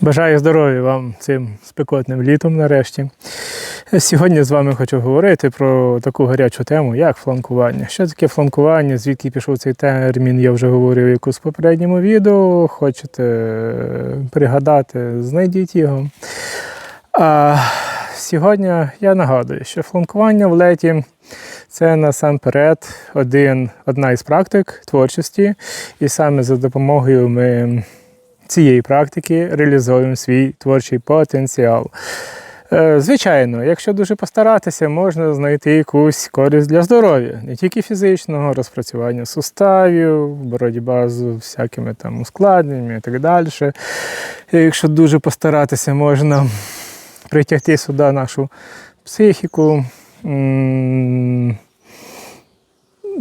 Бажаю здоров'я вам цим спекотним літом нарешті. Сьогодні з вами хочу говорити про таку гарячу тему, як фланкування. Що таке фланкування, звідки пішов цей термін, я вже говорив якось в попередньому відео. Хочете пригадати, знайдіть його. А сьогодні я нагадую, що фланкування в леті це насамперед один, одна із практик творчості, і саме за допомогою ми цієї практики реалізуємо свій творчий потенціал. Е, Звичайно, якщо дуже постаратися, можна знайти якусь користь для здоров'я, не тільки фізичного, розпрацювання суставів, боротьба з всякими там ускладненнями і так далі. Якщо дуже постаратися, можна притягти сюди нашу психіку,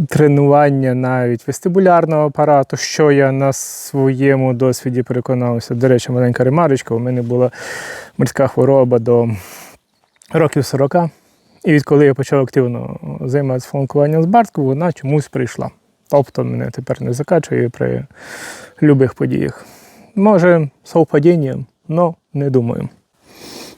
тренування навіть вестибулярного апарату, що я на своєму досвіді переконався. До речі, маленька ремарочка, у мене була морська хвороба до років 40. І відколи я почав активно займатися фланкуванням з барткою, вона чомусь прийшла. Тобто мене тепер не закачує при любих подіях. Може, совпадіння, але не думаю.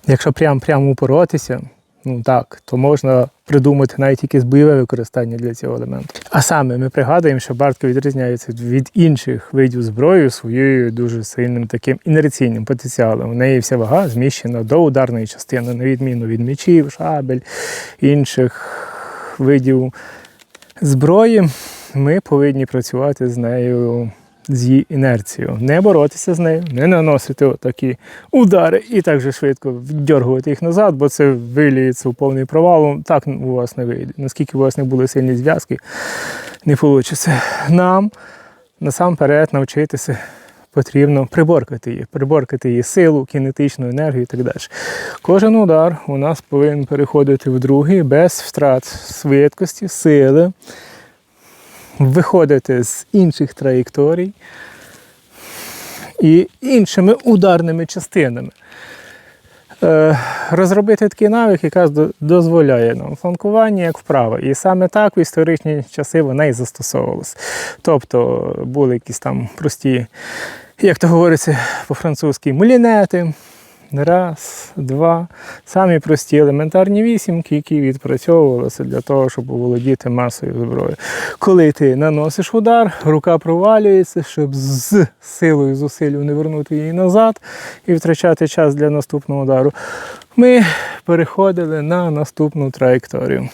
Якщо прям прямо упоротися, ну так, то можна придумати навіть якесь бойове використання для цього елементу. А саме ми пригадуємо, що бартка відрізняється від інших видів зброї своєю дуже сильним таким інерційним потенціалом. У неї вся вага зміщена до ударної частини, на відміну від мечів, шабель, інших видів зброї. Ми повинні працювати з нею з її інерцією, не боротися з нею, не наносити такі удари і так же швидко віддергувати їх назад, бо це виліється у повний провал. Так у вас не вийде. Наскільки у вас не були сильні зв'язки, не вийде. Нам насамперед навчитися потрібно приборкати її, приборкати її силу, кінетичну енергію і так далі. Кожен удар у нас повинен переходити в другий без втрат швидкості, сили виходити з інших траєкторій і іншими ударними частинами. Е, Розробити такий навик, до- дозволяє нам фланкування як вправа. І саме так в історичні часи вона і застосовувалась. Тобто були якісь там прості, як то говориться по-французьки, мулінети. Раз, два. Самі прості елементарні вісімки, які відпрацьовувалися для того, щоб оволодіти масою зброї. Коли ти наносиш удар, рука провалюється, щоб з силою зусилля не вернути її назад і втрачати час для наступного удару. Ми переходили на наступну траєкторію.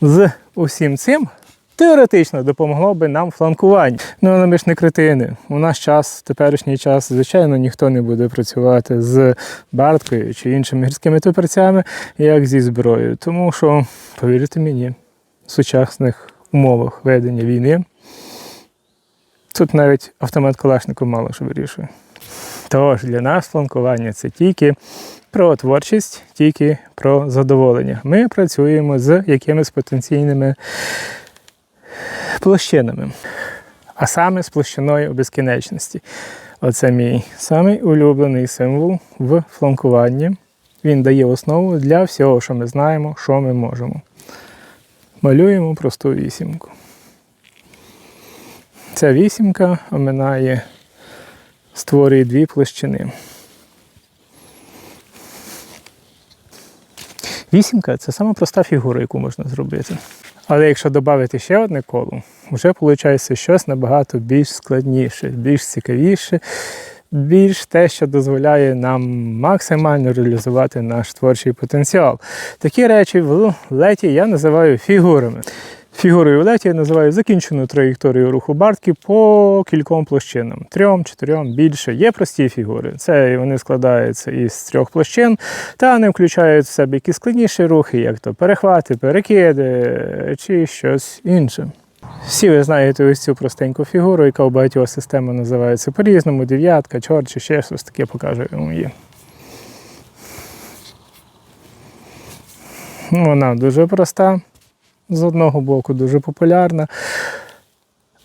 З усім цим теоретично допомогло би нам фланкування. Ну, але ми ж не критини. У наш час, теперішній час, звичайно, ніхто не буде працювати з барткою чи іншими гірськими топорцями, як зі зброєю. Тому що, повірте мені, в сучасних умовах ведення війни тут навіть автомат Калашников мало що вирішує. Тож для нас фланкування це тільки про творчість, тільки про задоволення. Ми працюємо з якимись потенційними площинами, а саме з площиною безкінечності. Оце мій самий улюблений символ в фланкуванні. Він дає основу для всього, що ми знаємо, що ми можемо. Малюємо просту вісімку. Ця вісімка оминає, створює дві площини. Вісімка це сама проста фігура, яку можна зробити. Але якщо додати ще одне коло, вже виходить щось набагато більш складніше, більш цікавіше, більш те, що дозволяє нам максимально реалізувати наш творчий потенціал. Такі речі в леті я називаю фігурами. Фігурою в леті я називаю закінчену траєкторію руху бартки по кільком площинам. Трьом, чотирьом, більше. Є прості фігури. Це вони складаються із трьох площин, та не включають в себе якісь складніші рухи, як то перехвати, перекиди чи щось інше. Всі ви знаєте ось цю простеньку фігуру, яка у багатьох системах називається по-різному, дев'ятка, чорт чи ще щось таке покажу вам її. Ну, Вона дуже проста, з одного боку дуже популярна.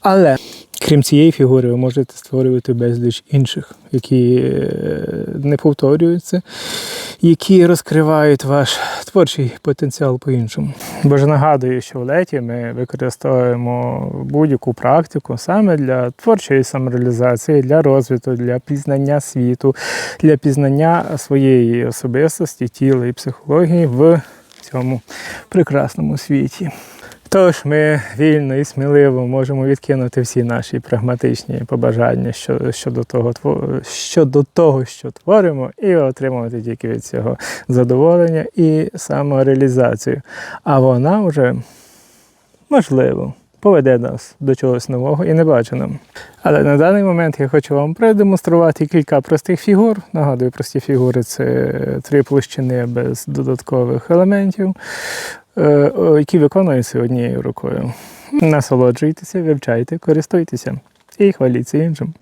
Але Крім цієї фігури, ви можете створювати безліч інших, які е, не повторюються, які розкривають ваш творчий потенціал по-іншому. Бо ж нагадую, що в леті ми використовуємо будь-яку практику саме для творчої самореалізації, для розвитку, для пізнання світу, для пізнання своєї особистості, тіла і психології в цьому прекрасному світі. Тож ми вільно і сміливо можемо відкинути всі наші прагматичні побажання щодо, того, щодо того, що творимо, і отримувати тільки від цього задоволення і самореалізацію. А вона вже, можливо, поведе нас до чогось нового і небаченого. Але на даний момент я хочу вам продемонструвати кілька простих фігур. Нагадую, прості фігури це три площини без додаткових елементів е, які виконуються однією рукою. Насолоджуйтеся, вивчайте, користуйтеся і хваліться іншим.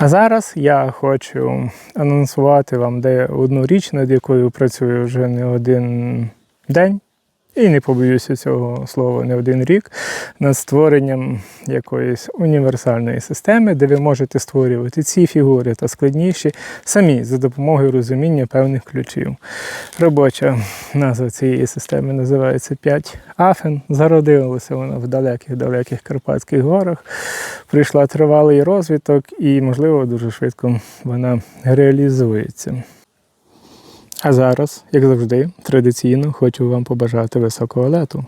А зараз я хочу анонсувати вам де одну річ, над якою працюю вже не один день. І не побоюся цього слова не один рік над створенням якоїсь універсальної системи, де ви можете створювати ці фігури та складніші самі за допомогою розуміння певних ключів. Робоча назва цієї системи називається 5 Афен. Зародилася вона в далеких-далеких Карпатських горах. Прийшла тривалий розвиток і, можливо, дуже швидко вона реалізується. А зараз, як завжди, традиційно хочу вам побажати високого лету.